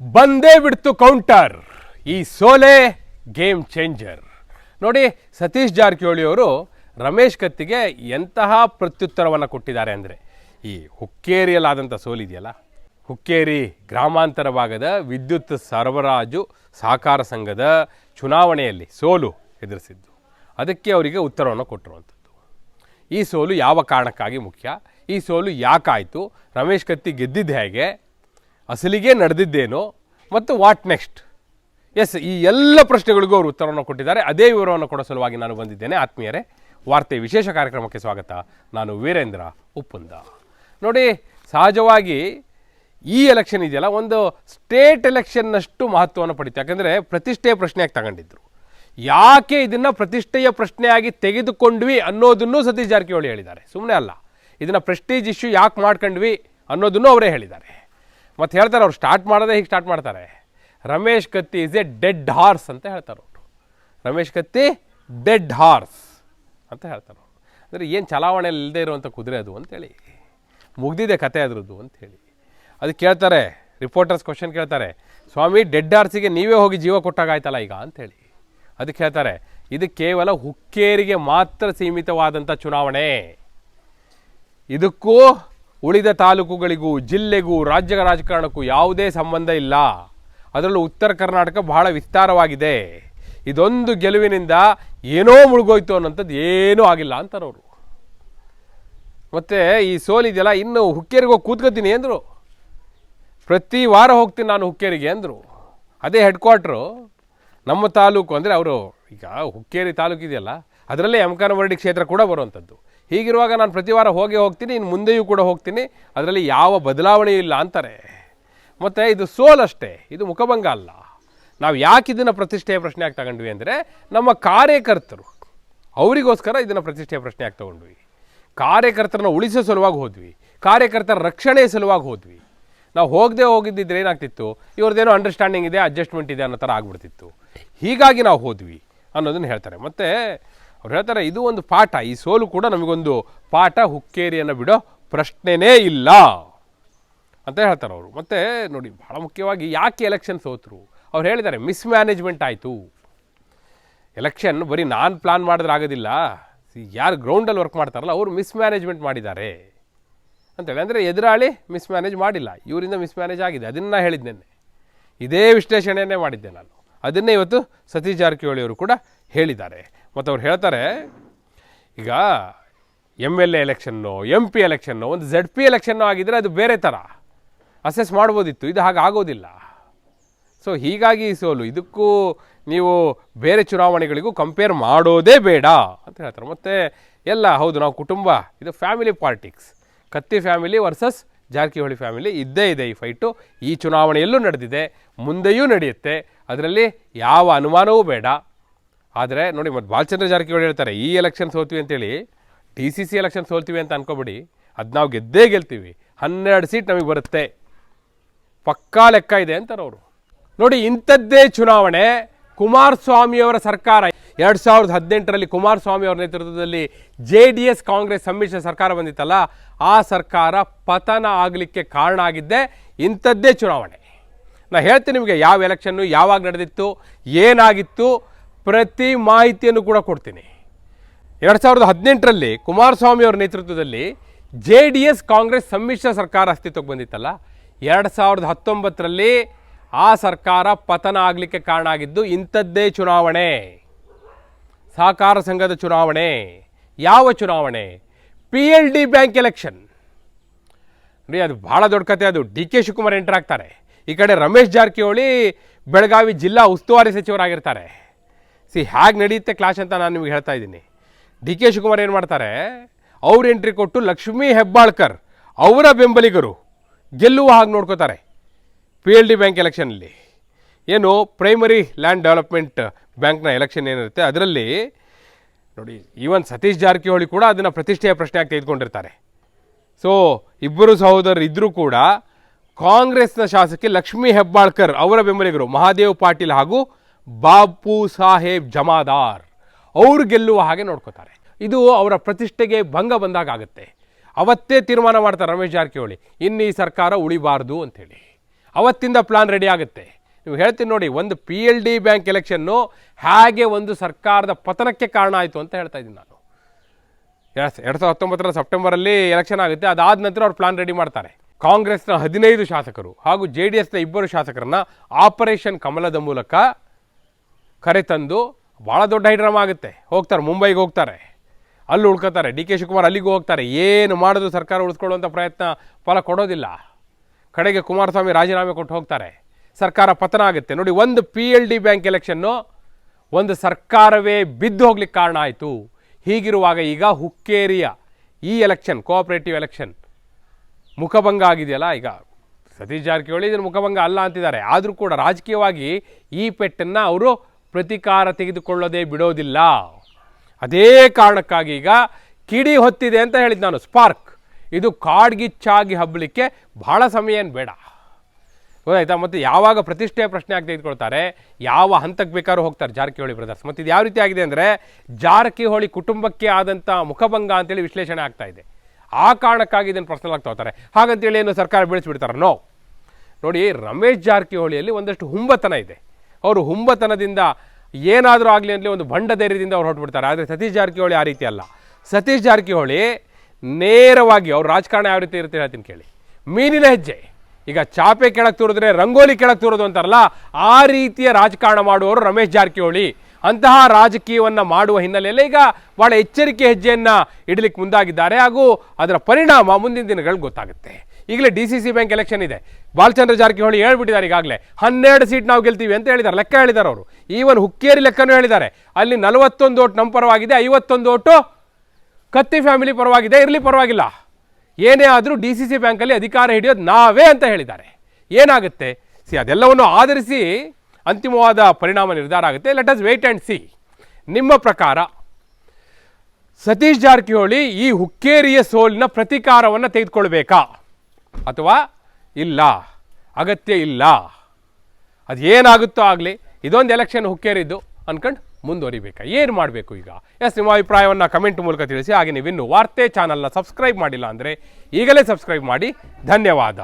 ಬಂದೇ ಬಿಡ್ತು ಕೌಂಟರ್ ಈ ಸೋಲೆ ಗೇಮ್ ಚೇಂಜರ್ ನೋಡಿ, ಸತೀಶ್ ಜಾರಕಿಹೊಳಿ ಅವರು ರಮೇಶ್ ಕತ್ತಿಗೆ ಎಂತಹ ಪ್ರತ್ಯುತ್ತರವನ್ನು ಕೊಟ್ಟಿದ್ದಾರೆ ಅಂದರೆ, ಈ ಹುಕ್ಕೇರಿಯಲ್ಲಾದಂಥ ಸೋಲಿದೆಯಲ್ಲ? ಹುಕ್ಕೇರಿ ಗ್ರಾಮಾಂತರ ಭಾಗದ ವಿದ್ಯುತ್ ಸರಬರಾಜು ಸಹಕಾರ ಸಂಘದ ಚುನಾವಣೆಯಲ್ಲಿ ಸೋಲು ಎದುರಿಸಿದ್ದು. ಅದಕ್ಕೆ ಅವರಿಗೆ ಉತ್ತರವನ್ನು ಕೊಟ್ಟಿರುವಂಥದ್ದು. ಈ ಸೋಲು ಯಾವ ಕಾರಣಕ್ಕಾಗಿ ಮುಖ್ಯ? ಈ ಸೋಲು ಯಾಕಾಯಿತು? ರಮೇಶ್ ಕತ್ತಿ ಗೆದ್ದಿದ್ದು ಹೇಗೆ? ಅಸಲಿಗೆ ನಡೆದಿದ್ದೇನೋ ಮತ್ತು ವಾಟ್ ನೆಕ್ಸ್ಟ್ ಎಸ್ ಈ ಎಲ್ಲ ಪ್ರಶ್ನೆಗಳಿಗೂ ಅವರು ಉತ್ತರವನ್ನು ಕೊಟ್ಟಿದ್ದಾರೆ. ಅದೇ ವಿವರವನ್ನು ಕೊಡೋ ಸಲುವಾಗಿ ನಾನು ಬಂದಿದ್ದೇನೆ. ಆತ್ಮೀಯರೇ, ವಾರ್ತೆ ವಿಶೇಷ ಕಾರ್ಯಕ್ರಮಕ್ಕೆ ಸ್ವಾಗತ. ನಾನು ವೀರೇಂದ್ರ ಉಪ್ಪುಂದ. ನೋಡಿ, ಸಹಜವಾಗಿ ಈ ಎಲೆಕ್ಷನ್ ಇದೆಯಲ್ಲ, ಒಂದು ಸ್ಟೇಟ್ ಎಲೆಕ್ಷನ್ನಷ್ಟು ಮಹತ್ವವನ್ನು ಪಡೀತು. ಯಾಕಂದರೆ ಪ್ರತಿಷ್ಠೆಯ ಪ್ರಶ್ನೆಯಾಗಿ ತಗೊಂಡಿದ್ರು. ಯಾಕೆ ಇದನ್ನು ಪ್ರತಿಷ್ಠೆಯ ಪ್ರಶ್ನೆಯಾಗಿ ತೆಗೆದುಕೊಂಡ್ವಿ ಅನ್ನೋದನ್ನು ಸತೀಶ್ ಜಾರಕಿಹೊಳಿ ಹೇಳಿದ್ದಾರೆ. ಸುಮ್ಮನೆ ಅಲ್ಲ. ಇದನ್ನು ಪ್ರೆಸ್ಟೀಜ್ ಇಶ್ಯೂ ಯಾಕೆ ಮಾಡ್ಕೊಂಡ್ವಿ ಅನ್ನೋದನ್ನು ಅವರೇ ಹೇಳಿದ್ದಾರೆ. ಮತ್ತು ಹೇಳ್ತಾರೆ ಅವ್ರು ಸ್ಟಾರ್ಟ್ ಮಾಡೋದೇ ಹೀಗೆ ಸ್ಟಾರ್ಟ್ ಮಾಡ್ತಾರೆ. Ramesh Katti is a dead horse ಅಂತ ಹೇಳ್ತಾರೆ ಅವರು. ರಮೇಶ್ ಕತ್ತಿ ಡೆಡ್ ಹಾರ್ಸ್ ಅಂತ ಹೇಳ್ತಾರೆ ಅವರು. ಅಂದರೆ ಏನು ಚಲಾವಣೆ ಇಲ್ಲದೆ ಇರುವಂಥ ಕುದುರೆ ಅದು ಅಂತೇಳಿ ಮುಗ್ದಿದೆ ಕತೆ ಅದರದ್ದು ಅಂಥೇಳಿ ಅದು ಕೇಳ್ತಾರೆ ರಿಪೋರ್ಟರ್ಸ್ ಕ್ವಶನ್ ಕೇಳ್ತಾರೆ, ಸ್ವಾಮಿ ಡೆಡ್ ಹಾರ್ಸಿಗೆ ನೀವೇ ಹೋಗಿ ಜೀವ ಕೊಟ್ಟಾಗಾಯ್ತಲ್ಲ ಈಗ? ಅಂಥೇಳಿ ಅದಕ್ಕೆ ಹೇಳ್ತಾರೆ, ಇದು ಕೇವಲ ಹುಕ್ಕೇರಿಗೆ ಮಾತ್ರ ಸೀಮಿತವಾದಂಥ ಚುನಾವಣೆ. ಇದಕ್ಕೂ ಉಳಿದ ತಾಲೂಕುಗಳಿಗೂ, ಜಿಲ್ಲೆಗೂ ರಾಜ್ಯ ರಾಜಕಾರಣಕ್ಕೂ ಯಾವುದೇ ಸಂಬಂಧ ಇಲ್ಲ. ಅದರಲ್ಲೂ ಉತ್ತರ ಕರ್ನಾಟಕ ಬಹಳ ವಿಸ್ತಾರವಾಗಿದೆ. ಇದೊಂದು ಗೆಲುವಿನಿಂದ ಏನೋ ಮುಳುಗೋಯ್ತು ಅನ್ನೋಂಥದ್ದು ಏನೂ ಆಗಿಲ್ಲ ಅಂತಾರವರು ಮತ್ತು ಈ ಸೋಲಿದೆಯಲ್ಲ ಇನ್ನು ಹುಕ್ಕೇರಿಗೆ ಹೋಗಿ ಕೂತ್ಕೋತೀನಿ ಅಂದರು. ಪ್ರತಿ ವಾರ ಹೋಗ್ತೀನಿ ನಾನು ಹುಕ್ಕೇರಿಗೆ ಅಂದರು. ಅದೇ ಹೆಡ್ ಕ್ವಾರ್ಟ್ರು ನಮ್ಮ ತಾಲೂಕು ಅಂದರೆ ಅವರು, ಈಗ ಹುಕ್ಕೇರಿ ತಾಲೂಕು ಇದೆಯಲ್ಲ ಅದರಲ್ಲೇ ಯಮಕಾನವರಡಿ ಕ್ಷೇತ್ರ ಕೂಡ ಬರುವಂಥದ್ದು. ಹೀಗಿರುವಾಗ ನಾನು ಪ್ರತಿ ವಾರ ಹೋಗಿ ಹೋಗ್ತೀನಿ, ಇನ್ನು ಮುಂದೆಯೂ ಕೂಡ ಹೋಗ್ತೀನಿ. ಅದರಲ್ಲಿ ಯಾವ ಬದಲಾವಣೆ ಇಲ್ಲ ಅಂತಾರೆ. ಮತ್ತು ಇದು ಸೋಲಷ್ಟೇ ಇದು ಮುಖಭಂಗ ಅಲ್ಲ. ನಾವು ಯಾಕೆ ಇದನ್ನು ಪ್ರತಿಷ್ಠೆಯ ಪ್ರಶ್ನೆಯಾಗಿ ತಗೊಂಡ್ವಿ ಅಂದರೆ, ನಮ್ಮ ಕಾರ್ಯಕರ್ತರು, ಅವರಿಗೋಸ್ಕರ ಇದನ್ನು ಪ್ರತಿಷ್ಠೆಯ ಪ್ರಶ್ನೆಯಾಗಿ ತಗೊಂಡ್ವಿ? ಕಾರ್ಯಕರ್ತರನ್ನ ಉಳಿಸೋ ಸಲುವಾಗಿ ಹೋದ್ವಿ. ಕಾರ್ಯಕರ್ತರ ರಕ್ಷಣೆ ಸಲುವಾಗಿ ಹೋದ್ವಿ. ನಾವು ಹೋಗದೆ ಹೋಗಿದ್ದಿದ್ರೆ ಏನಾಗ್ತಿತ್ತು? ಇವ್ರದ್ದೇನೋ ಅಂಡರ್ಸ್ಟ್ಯಾಂಡಿಂಗ್ ಇದೆ ಅಡ್ಜಸ್ಟ್ಮೆಂಟ್ ಇದೆ ಅನ್ನೋ ಥರ ಆಗ್ಬಿಡ್ತಿತ್ತು. ಹೀಗಾಗಿ ನಾವು ಹೋದ್ವಿ ಅನ್ನೋದನ್ನು ಹೇಳ್ತಾರೆ. ಮತ್ತು ಅವ್ರು ಹೇಳ್ತಾರೆ, ಇದು ಒಂದು ಪಾಠ, ಈ ಸೋಲು ಕೂಡ ನಮಗೊಂದು ಪಾಠ, ಹುಕ್ಕೇರಿಯನ್ನು ಬಿಡೋ ಪ್ರಶ್ನೆನೇ ಇಲ್ಲ. ಅಂತ ಹೇಳ್ತಾರೆ ಅವರು. ಮತ್ತು ನೋಡಿ ಭಾಳ ಮುಖ್ಯವಾಗಿ ಯಾಕೆ ಎಲೆಕ್ಷನ್ ಸೋತರು? ಅವ್ರು ಹೇಳಿದ್ದಾರೆ ಮಿಸ್ಮ್ಯಾನೇಜ್ಮೆಂಟ್ ಆಯಿತು. ಎಲೆಕ್ಷನ್ ಬರೀ ನಾನು ಪ್ಲಾನ್ ಮಾಡಿದ್ರೆ ಆಗೋದಿಲ್ಲ. ಯಾರು ಗ್ರೌಂಡಲ್ಲಿ ವರ್ಕ್ ಮಾಡ್ತಾರಲ್ಲ, ಅವರು ಮಿಸ್ಮ್ಯಾನೇಜ್ಮೆಂಟ್ ಮಾಡಿದ್ದಾರೆ. ಅಂತೇಳಿ ಅಂದರೆ ಎದುರಾಳಿ ಮಿಸ್ಮ್ಯಾನೇಜ್ ಮಾಡಿಲ್ಲ. ಇವರಿಂದ ಮಿಸ್ಮ್ಯಾನೇಜ್ ಆಗಿದೆ. ಅದನ್ನು ಹೇಳಿದ್ದೇನೆ ಇದೇ ವಿಶ್ಲೇಷಣೆಯನ್ನೇ ಮಾಡಿದ್ದೆ ನಾನು. ಅದನ್ನೇ ಇವತ್ತು ಸತೀಶ್ ಜಾರಕಿಹೊಳಿ ಅವರು ಕೂಡ ಹೇಳಿದ್ದಾರೆ. ಮತ್ತು ಅವ್ರು ಹೇಳ್ತಾರೆ, ಈಗ M L A election M P election ಒಂದು ಝಡ್ ಪಿ ಎಲೆಕ್ಷನ್ನು ಆಗಿದ್ದರೆ ಅದು ಬೇರೆ ಥರ ಅಸೆಸ್ ಮಾಡ್ಬೋದಿತ್ತು, ಇದು ಹಾಗೆ ಆಗೋದಿಲ್ಲ. ಸೊ ಹೀಗಾಗಿ ಸೋಲು, ಇದಕ್ಕೂ ನೀವು ಬೇರೆ ಚುನಾವಣೆಗಳಿಗೂ ಕಂಪೇರ್ ಮಾಡೋದೇ ಬೇಡ ಅಂತ ಹೇಳ್ತಾರೆ. ಮತ್ತು ಎಲ್ಲ, ಹೌದು, ನಾವು ಕುಟುಂಬ, ಇದು family politics Katti family versus Jarkiholi family ಇದ್ದೇ ಇದೆ ಈ ಫೈಟು ಈ ಚುನಾವಣೆಯಲ್ಲೂ ನಡೆದಿದೆ, ಮುಂದೆಯೂ ನಡೆಯುತ್ತೆ. ಅದರಲ್ಲಿ ಯಾವ ಅನುಮಾನವೂ ಬೇಡ. ಆದರೆ ನೋಡಿ ಮತ್ತು ಬಾಲಚಂದ್ರ ಜಾರಕಿಹೊಳಿ ಹೇಳ್ತಾರೆ, ಈ ಎಲೆಕ್ಷನ್ ಸೋಲ್ತೀವಿ ಅಂತೇಳಿ. ಡಿ ಸಿ ಸಿ ಎಲೆಕ್ಷನ್ ಸೋಲ್ತೀವಿ ಅಂತ ಅನ್ಕೋಬೇಡಿ. ಅದು ನಾವು ಗೆದ್ದೇ ಗೆಲ್ತೀವಿ. ಹನ್ನೆರಡು ಸೀಟ್ ನಮಗೆ ಬರುತ್ತೆ. ಪಕ್ಕಾ ಲೆಕ್ಕ ಇದೆ ಅಂತಾರೆ ಅವರು. ನೋಡಿ ಇಂಥದ್ದೇ ಚುನಾವಣೆ ಕುಮಾರಸ್ವಾಮಿಯವರ ಸರ್ಕಾರ. ಎರಡು ಸಾವಿರದ ಹದಿನೆಂಟರಲ್ಲಿ ಕುಮಾರಸ್ವಾಮಿ ಅವರ ನೇತೃತ್ವದಲ್ಲಿ ಜೆ ಡಿ ಎಸ್ ಕಾಂಗ್ರೆಸ್ ಸಮ್ಮಿಶ್ರ ಸರ್ಕಾರ ಬಂದಿತ್ತಲ್ಲ, ಆ ಸರ್ಕಾರ ಪತನ ಆಗಲಿಕ್ಕೆ ಕಾರಣ ಆಗಿದ್ದೆ ಇಂಥದ್ದೇ ಚುನಾವಣೆ. ನಾ ಹೇಳ್ತೀನಿ ನಿಮಗೆ ಯಾವ ಎಲೆಕ್ಷನ್ನು ಯಾವಾಗ ನಡೆದಿತ್ತು, ಏನಾಗಿತ್ತು, ಪ್ರತಿ ಮಾಹಿತಿಯನ್ನು ಕೂಡ ಕೊಡ್ತೀನಿ. ಎರಡು ಸಾವಿರದ ಹದಿನೆಂಟರಲ್ಲಿ ಕುಮಾರಸ್ವಾಮಿ ಅವರ ನೇತೃತ್ವದಲ್ಲಿ ಜೆ ಡಿ ಎಸ್ ಕಾಂಗ್ರೆಸ್ ಸಮ್ಮಿಶ್ರ ಸರ್ಕಾರ ಅಸ್ತಿತ್ವಕ್ಕೆ ಬಂದಿತ್ತಲ್ಲ, ಎರಡು ಸಾವಿರದ ಹತ್ತೊಂಬತ್ತರಲ್ಲಿ ಆ ಸರ್ಕಾರ ಪತನ ಆಗಲಿಕ್ಕೆ ಕಾರಣ ಆಗಿದ್ದು ಇಂಥದ್ದೇ ಚುನಾವಣೆ. ಸಹಕಾರ ಸಂಘದ ಚುನಾವಣೆ. ಯಾವ ಚುನಾವಣೆ? P L D bank election ನೋಡಿ ಅದು ಭಾಳ ದೊಡ್ಡ ಕತೆ ಅದು. ಡಿ ಕೆ ಶಿವಕುಮಾರ್ ಎಂಟರ್ ಆಗ್ತಾರೆ. ಈ ಕಡೆ ರಮೇಶ್ ಜಾರಕಿಹೊಳಿ ಬೆಳಗಾವಿ ಜಿಲ್ಲಾ ಉಸ್ತುವಾರಿ ಸಚಿವರಾಗಿರ್ತಾರೆ. ಸಿ ಹೇಗೆ ನಡೆಯುತ್ತೆ ಕ್ಲಾಶ್ ಅಂತ ನಾನು ನಿಮಗೆ ಹೇಳ್ತಾ ಇದ್ದೀನಿ. ಡಿ ಕೆ ಶಿವಕುಮಾರ್ ಏನು ಮಾಡ್ತಾರೆ? ಅವ್ರು ಎಂಟ್ರಿ ಕೊಟ್ಟು ಲಕ್ಷ್ಮೀ ಹೆಬ್ಬಾಳ್ಕರ್ ಅವರ ಬೆಂಬಲಿಗರು ಗೆಲ್ಲುವ ಹಾಗೆ ನೋಡ್ಕೋತಾರೆ ಪಿ ಎಲ್ ಡಿ ಬ್ಯಾಂಕ್ ಎಲೆಕ್ಷನಲ್ಲಿ ಏನು ಪ್ರೈಮರಿ ಲ್ಯಾಂಡ್ ಡೆವಲಪ್ಮೆಂಟ್ ಬ್ಯಾಂಕ್ನ ಎಲೆಕ್ಷನ್ ಏನಿರುತ್ತೆ, ಅದರಲ್ಲಿ ನೋಡಿ ಈವನ್ ಸತೀಶ್ ಜಾರಕಿಹೊಳಿ ಕೂಡ ಅದನ್ನು ಪ್ರತಿಷ್ಠೆಯ ಪ್ರಶ್ನೆಯಾಗಿ ತೆಗೆದುಕೊಂಡಿರ್ತಾರೆ ಸೊ ಇಬ್ಬರು ಸಹೋದರರು ಇದ್ದರೂ ಕೂಡ ಕಾಂಗ್ರೆಸ್ನ ಶಾಸಕಿ ಲಕ್ಷ್ಮೀ ಹೆಬ್ಬಾಳ್ಕರ್ ಅವರ ಬೆಂಬಲಿಗರು ಮಹಾದೇವ್ ಪಾಟೀಲ್ ಹಾಗೂ ಬಾಪು ಸಾಹೇಬ್ ಜಮಾದಾರ್. ಅವರು ಗೆಲ್ಲುವ ಹಾಗೆ ನೋಡ್ಕೋತಾರೆ. ಇದು ಅವರ ಪ್ರತಿಷ್ಠೆಗೆ ಭಂಗ ಬಂದಾಗ ಆಗುತ್ತೆ. ಅವತ್ತೇ ತೀರ್ಮಾನ ಮಾಡ್ತಾರೆ ರಮೇಶ್ ಜಾರಕಿಹೊಳಿ, ಇನ್ನು ಈ ಸರ್ಕಾರ ಉಳಿಬಾರ್ದು ಅಂಥೇಳಿ. ಅವತ್ತಿಂದ ಪ್ಲಾನ್ ರೆಡಿ ಆಗುತ್ತೆ. ನೀವು ಹೇಳ್ತೀನಿ ನೋಡಿ, ಒಂದು P L D bank election ಹೇಗೆ ಒಂದು ಸರ್ಕಾರದ ಪತನಕ್ಕೆ ಕಾರಣ ಆಯಿತು ಅಂತ ಹೇಳ್ತಾ ಇದ್ದೀನಿ ನಾನು. ಎರಡು ಎರಡು ಸಾವಿರದ ಹತ್ತೊಂಬತ್ತರ ಸೆಪ್ಟೆಂಬರಲ್ಲಿ ಎಲೆಕ್ಷನ್ ಆಗುತ್ತೆ. ಅದಾದ ನಂತರ ಅವ್ರು ಪ್ಲಾನ್ ರೆಡಿ ಮಾಡ್ತಾರೆ. ಕಾಂಗ್ರೆಸ್ನ ಹದಿನೈದು ಶಾಸಕರು ಹಾಗೂ ಜೆ ಡಿ ಎಸ್ನ ಇಬ್ಬರು ಶಾಸಕರನ್ನ ಆಪರೇಷನ್ ಕಮಲದ ಮೂಲಕ ಕರೆತಂದು ಭಾಳ ದೊಡ್ಡ ಹೈಡ್ರಾಮ ಆಗುತ್ತೆ. ಹೋಗ್ತಾರೆ, ಮುಂಬೈಗೆ ಹೋಗ್ತಾರೆ. ಅಲ್ಲಿ ಉಳ್ಕೋತಾರೆ. ಡಿ ಕೆ ಶಿವಕುಮಾರ್ ಅಲ್ಲಿಗೂ ಹೋಗ್ತಾರೆ. ಏನು ಮಾಡಿದ್ರು ಸರ್ಕಾರ ಉಳಿಸ್ಕೊಳ್ಳುವಂಥ ಪ್ರಯತ್ನ ಫಲ ಕೊಡೋದಿಲ್ಲ. ಕಡೆಗೆ ಕುಮಾರಸ್ವಾಮಿ ರಾಜೀನಾಮೆ ಕೊಟ್ಟು ಹೋಗ್ತಾರೆ. ಸರ್ಕಾರ ಪತನ ಆಗುತ್ತೆ. ನೋಡಿ, ಒಂದು P L D bank election ಒಂದು ಸರ್ಕಾರವೇ ಬಿದ್ದು ಹೋಗ್ಲಿಕ್ಕೆ ಕಾರಣ ಆಯಿತು. ಹೀಗಿರುವಾಗ ಈಗ ಹುಕ್ಕೇರಿಯ ಈ ಎಲೆಕ್ಷನ್ ಕೋಆಪರೇಟಿವ್ ಎಲೆಕ್ಷನ್ ಮುಖಭಂಗ ಆಗಿದೆಯಲ್ಲ ಈಗ? ಸತೀಶ್ ಜಾರಕಿಹೊಳಿ ಇದನ್ನು ಮುಖಭಂಗ ಅಲ್ಲ ಅಂತಿದ್ದಾರೆ. ಆದರೂ ಕೂಡ ರಾಜಕೀಯವಾಗಿ ಈ ಪೆಟ್ಟನ್ನು ಅವರು ಪ್ರತಿಕಾರ ತೆಗೆದುಕೊಳ್ಳೋದೇ ಬಿಡೋದಿಲ್ಲ. ಅದೇ ಕಾರಣಕ್ಕಾಗಿ ಈಗ ಕಿಡಿ ಹೊತ್ತಿದೆ ಅಂತ ಹೇಳಿದ್ದು ನಾನು, ಸ್ಪಾರ್ಕ್. ಇದು ಕಾಡ್ಗಿಚ್ಚಾಗಿ ಹಬ್ಬಲಿಕ್ಕೆ ಬಹಳ ಸಮಯ ಏನು ಬೇಡ. ಗೊತ್ತಾಯ್ತಾ? ಮತ್ತು ಯಾವಾಗ ಪ್ರತಿಷ್ಠೆ ಪ್ರಶ್ನೆ ಆಗಿ ತೆಗೆದುಕೊಳ್ತಾರೆ, ಯಾವ ಹಂತಕ್ಕೆ ಬೇಕಾದ್ರೂ ಹೋಗ್ತಾರೆ ಜಾರಕಿಹೊಳಿ ಬ್ರದರ್ಸ್ ಮತ್ತು ಇದು ಯಾವ ರೀತಿ ಆಗಿದೆ ಅಂದರೆ ಜಾರಕಿಹೊಳಿ ಕುಟುಂಬಕ್ಕೆ ಆದಂಥ ಮುಖಭಂಗ ಅಂತೇಳಿ ವಿಶ್ಲೇಷಣೆ ಆಗ್ತಾ ಆ ಕಾರಣಕ್ಕಾಗಿ ಇದನ್ನು ಪರ್ಸನಲ್ ಆಗ್ತಾ ತಗೋತಾರೆ. ಹಾಗಂತೇಳಿ ಏನು ಸರ್ಕಾರ ಬೆಳೆಸಿಬಿಡ್ತಾರೆ? ನೋ ನೋಡಿ, ರಮೇಶ್ ಜಾರಕಿಹೊಳಿಯಲ್ಲಿ ಒಂದಷ್ಟು ಹುಂಬತನ ಇದೆ. ಅವರು ಹುಂಬತನದಿಂದ ಏನಾದರೂ ಆಗಲಿ ಅಂತಲೇ ಒಂದು ಬಂಡ ಧೈರ್ಯದಿಂದ ಅವ್ರು ಹೊರಟ್ಬಿಡ್ತಾರೆ. ಆದರೆ ಸತೀಶ್ ಜಾರಕಿಹೊಳಿ ಆ ರೀತಿ ಅಲ್ಲ. ಸತೀಶ್ ಜಾರಕಿಹೊಳಿ ನೇರವಾಗಿ ಅವ್ರ ರಾಜಕಾರಣ ಯಾವ ರೀತಿ ಇರುತ್ತೆ ಹೇಳ್ತೀನಿ ಕೇಳಿ. ಮೀನಿನ ಹೆಜ್ಜೆ. ಈಗ ಚಾಪೆ ಕೆಳಗೆ ತೂರಿದ್ರೆ, ರಂಗೋಲಿ ಕೆಳಗೆ ತೂರೋದು ಅಂತಾರಲ್ಲ, ಆ ರೀತಿಯ ರಾಜಕಾರಣ ಮಾಡುವವರು ರಮೇಶ್ ಜಾರಕಿಹೊಳಿ. ಅಂತಹ ರಾಜಕೀಯವನ್ನು ಮಾಡುವ ಹಿನ್ನೆಲೆಯಲ್ಲಿ ಈಗ ಬಹಳ ಎಚ್ಚರಿಕೆ ಹೆಜ್ಜೆಯನ್ನು ಇಡಲಿಕ್ಕೆ ಮುಂದಾಗಿದ್ದಾರೆ. ಹಾಗೂ ಅದರ ಪರಿಣಾಮ ಮುಂದಿನ ದಿನಗಳು ಗೊತ್ತಾಗುತ್ತೆ. ಈಗಲೇ D C C bank election ಇದೆ. ಬಾಲಚಂದ್ರ ಜಾರಕಿಹೊಳಿ ಹೇಳ್ಬಿಟ್ಟಿದ್ದಾರೆ ಈಗಾಗಲೇ. ಹನ್ನೆರಡು ಸೀಟ್ ನಾವು ಗೆಲ್ತೀವಿ ಅಂತ ಹೇಳಿದ್ದಾರೆ. ಲೆಕ್ಕ ಹೇಳಿದ್ದಾರೆ ಅವರು. ಈವನ್ ಹುಕ್ಕೇರಿ ಲೆಕ್ಕನೂ ಹೇಳಿದ್ದಾರೆ. ಅಲ್ಲಿ ನಲವತ್ತೊಂದು ಓಟ್ ನಮ್ಮ ಪರವಾಗಿದೆ, ಐವತ್ತೊಂದು ಓಟು ಕತ್ತಿ ಫ್ಯಾಮಿಲಿ ಪರವಾಗಿದೆ, ಇರಲಿ ಪರವಾಗಿಲ್ಲ. ಏನೇ ಆದರೂ ಡಿ ಸಿ ಸಿ ಬ್ಯಾಂಕಲ್ಲಿ ಅಧಿಕಾರ ಹಿಡಿಯೋದು ನಾವೇ ಅಂತ ಹೇಳಿದ್ದಾರೆ. ಏನಾಗುತ್ತೆ? ಸಿ, ಅದೆಲ್ಲವನ್ನು ಆಧರಿಸಿ ಅಂತಿಮವಾದ ಪರಿಣಾಮ ನಿರ್ಧಾರ ಆಗುತ್ತೆ. Let us wait and see ನಿಮ್ಮ ಪ್ರಕಾರ ಸತೀಶ್ ಜಾರಕಿಹೊಳಿ ಈ ಹುಕ್ಕೇರಿಯ ಸೋಲಿನ ಪ್ರತೀಕಾರವನ್ನು ತೆಗೆದುಕೊಳ್ಬೇಕಾ? ಅಥವಾ ಇಲ್ಲ, ಅಗತ್ಯ ಇಲ್ಲ? ಅದು ಏನಾಗುತ್ತೋ ಆಗಲಿ, ಇದೊಂದು ಎಲೆಕ್ಷನ್ ಹುಕ್ಕೇರಿದ್ದು ಅಂದ್ಕೊಂಡು ಮುಂದುವರಿಬೇಕಾ? ಏನು ಮಾಡಬೇಕು ಈಗ? ಎಸ್ ನಿಮ್ಮ ಅಭಿಪ್ರಾಯವನ್ನು ಕಮೆಂಟ್ ಮೂಲಕ ತಿಳಿಸಿ, ಹಾಗೆ ನೀವಿನ್ನು ವಾರ್ತೆ ಚಾನಲ್ನ ಸಬ್ಸ್ಕ್ರೈಬ್ ಮಾಡಿಲ್ಲ ಅಂದರೆ ಈಗಲೇ ಸಬ್ಸ್ಕ್ರೈಬ್ ಮಾಡಿ. ಧನ್ಯವಾದ.